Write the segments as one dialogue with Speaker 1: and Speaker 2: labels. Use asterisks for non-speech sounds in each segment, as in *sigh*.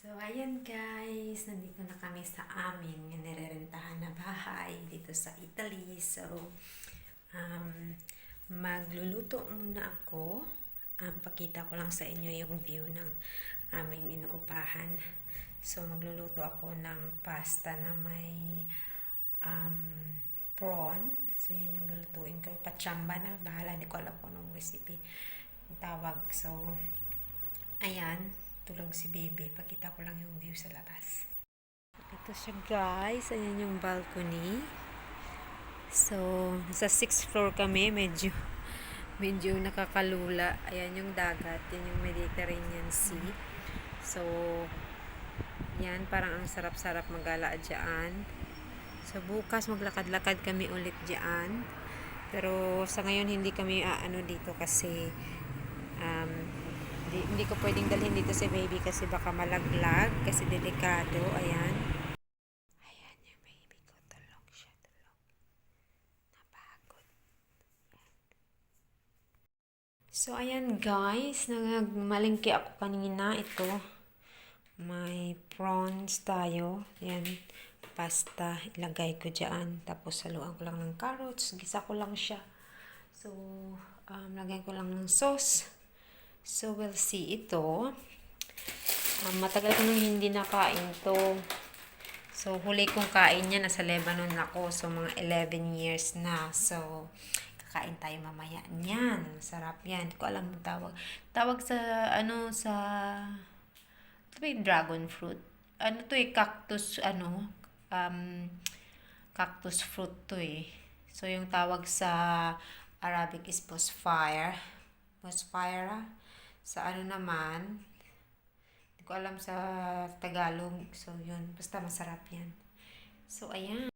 Speaker 1: So, ayan guys, nandito na kami sa aming nirerentahan na bahay dito sa Italy. So, um, magluluto muna ako. Um, pakita ko lang sa inyo yung view ng aming inuupahan. So, magluluto ako ng pasta na may um, prawn. So, yun yung lulutuin ko. Pachamba na. Bahala, hindi ko alam kung anong recipe tawag. So, ayan. Tulog si baby. Pakita ko lang yung view sa labas. Ito siya guys. Ayan yung balcony. So, sa 6th floor kami. Medyo, medyo nakakalula. Ayan yung dagat. Yan yung Mediterranean Sea. So, yan. Parang ang sarap-sarap magala dyan. So, bukas maglakad-lakad kami ulit dyan. Pero sa ngayon hindi kami aano dito kasi hindi, hindi ko pwedeng dalhin dito si baby kasi baka malaglag kasi delikado. Ayan. Ayan yung baby ko. Tulog siya. Tulog. Napagod. So, ayan guys. Nagmalingki ako kanina. Ito. May prawns tayo. Ayan. Pasta. Ilagay ko dyan. Tapos, saluan ko lang ng carrots. Gisa ko lang siya. So, um, lagyan ko lang ng sauce. So, we'll see ito. Um, matagal ko nung hindi nakain to. So, huli kong kain niya. Nasa Lebanon ako. So, mga 11 years na. So, kakain tayo mamaya niyan. Masarap yan. Hindi ko alam ang tawag. Tawag sa, ano, sa... Ito yung dragon fruit? Ano to eh, cactus, ano, um, cactus fruit to eh. So, yung tawag sa Arabic is Bosfire. Bosfire. Sa ano naman, hindi ko alam sa Tagalog. So, yun. Basta masarap yan. So, ayan.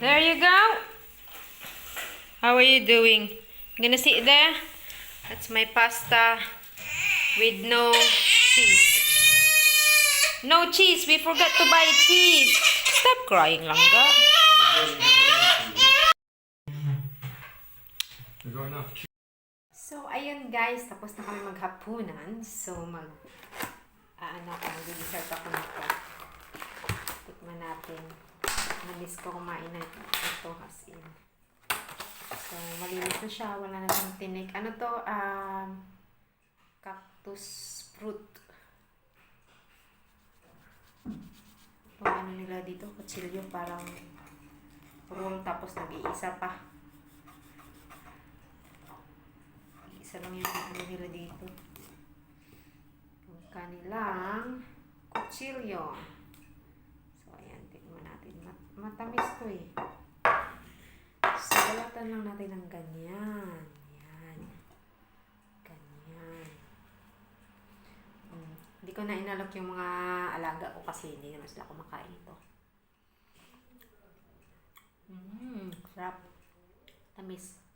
Speaker 1: There you go. How are you doing? You gonna sit there? That's my pasta with no cheese. No cheese. We forgot to buy cheese. Stop crying, Langga.
Speaker 2: We got enough cheese.
Speaker 1: So, ayun guys, tapos na kami maghapunan. So, mag, ano ako, mag-dessert ako nito. Tikman natin. Namiss ko kumain na ito as in. So, malinis na siya. Wala na siyang tinik. Ano to? Um, cactus fruit. Ito, ano nila dito? Kutsilyo, parang roll tapos nag-iisa pa. Isa lang yung ano nila dito. Yung kanilang kutsilyo. So, ayan. Tignan natin. Mat matamis to eh. So, balatan lang natin ng ganyan. Yan. Ganyan. Hmm. Hindi ko na inalok yung mga alaga ko kasi hindi naman sila kumakain ito. Mmm, sarap. Tamis.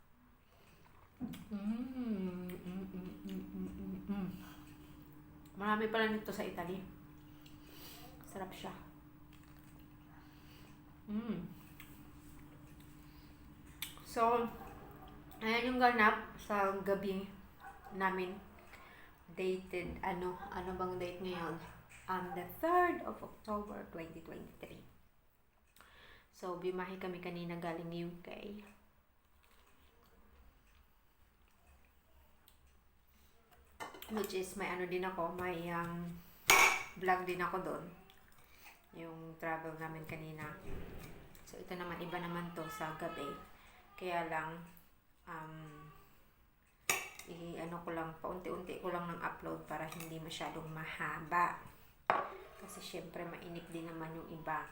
Speaker 1: Mm, mm, mm, mm, mm, mm, mm. Marami pala nito sa Italy. Sarap siya. Mm. So, ayan yung ganap sa gabi namin. Dated, ano, ano bang date ngayon? On the 3rd of October 2023. So, bimahe kami kanina galing UK. Which is, may ano din ako, may um, vlog din ako doon. Yung travel namin kanina. So, ito naman, iba naman to sa gabi. Kaya lang, um, i-ano ko lang, paunti-unti ko lang ng upload para hindi masyadong mahaba. Kasi syempre, mainit din naman yung iba.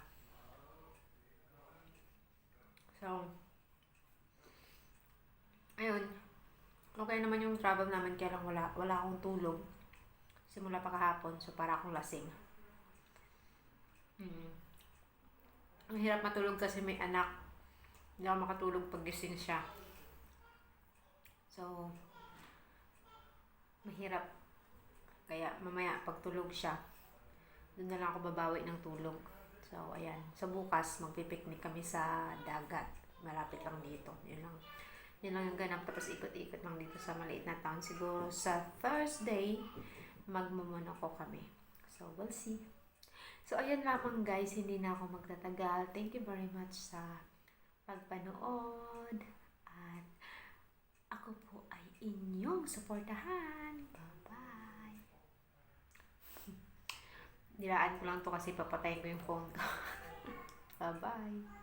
Speaker 1: So, ayun. Okay naman yung travel namin, kaya lang wala, wala akong tulog. Simula pa kahapon, so para akong lasing. Mm. Ang hirap matulog kasi may anak. Hindi ako makatulog pag gising siya. So, mahirap. Kaya mamaya pag tulog siya, doon na lang ako babawi ng tulog. So, ayan. Sa bukas, magpipiknik kami sa dagat. Malapit lang dito. Yun lang. Yun lang yung ganap. Tapos ikot-ikot lang dito sa maliit na town. Siguro sa Thursday, magmumonoko kami. So, we'll see. So, ayan lamang guys, hindi na ako magtatagal. Thank you very much sa pagpanood. At ako po ay inyong suportahan. Bye-bye. *laughs* Nilaan ko lang to kasi papatayin ko yung phone ko. *laughs* Bye-bye.